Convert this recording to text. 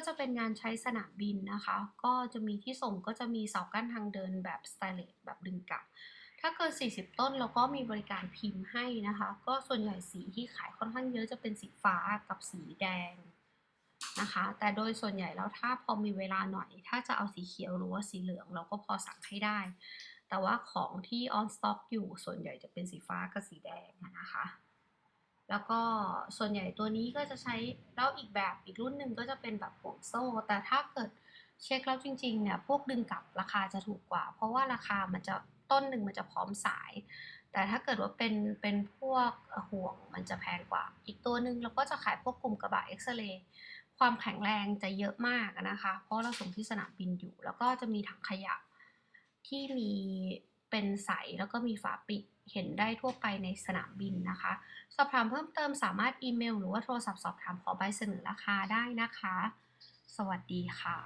ก็จะเป็นงานใช้สนามบินนะคะ ก็จะมีที่ส่งก็จะมีเสากั้นทางเดินแบบสไตเลสแบบดึงกลับ ถ้าเกิน 40 ต้นเราก็มีบริการพิมพ์ให้นะคะ ก็ส่วนใหญ่สีที่ขายค่อนข้างเยอะจะเป็นสีฟ้ากับสีแดงนะคะ แต่โดยส่วนใหญ่แล้วถ้าพอมีเวลาหน่อย ถ้าจะเอาสีเขียวหรือว่าสีเหลืองเราก็พอสั่งให้ได้ แต่ว่าของที่ on stock อยู่ส่วนใหญ่จะเป็นสีฟ้ากับสีแดงนะคะ แล้วก็ส่วนใหญ่ตัวนี้ก็จะใช้แล้วอีกแบบอีกรุ่นหนึ่งก็จะเป็นแบบห่วงโซ่ แต่ถ้าเกิดเช็คแล้วจริงๆเนี่ยพวกดึงกลับราคาจะถูกกว่า เพราะว่าราคามันจะต้นหนึ่งมันจะพร้อมสาย แต่ถ้าเกิดว่าเป็นเป็นพวกห่วงมันจะแพงกว่า อีกตัวหนึ่งเราก็จะขายพวกกลุ่มกระบะเอ็กซเรย์ความแข็งแรงจะเยอะมากนะคะ เพราะเราส่งที่สนามบินอยู่ แล้วก็จะมีถังขยะที่มีเป็นใสแล้วก็มีฝาปิด เห็นได้ทั่วไปในสนามบินนะคะ สอบถามเพิ่มเติมสามารถอีเมล หรือว่าโทรศัพท์สอบถามขอใบเสนอราคาได้นะคะ สวัสดีค่ะ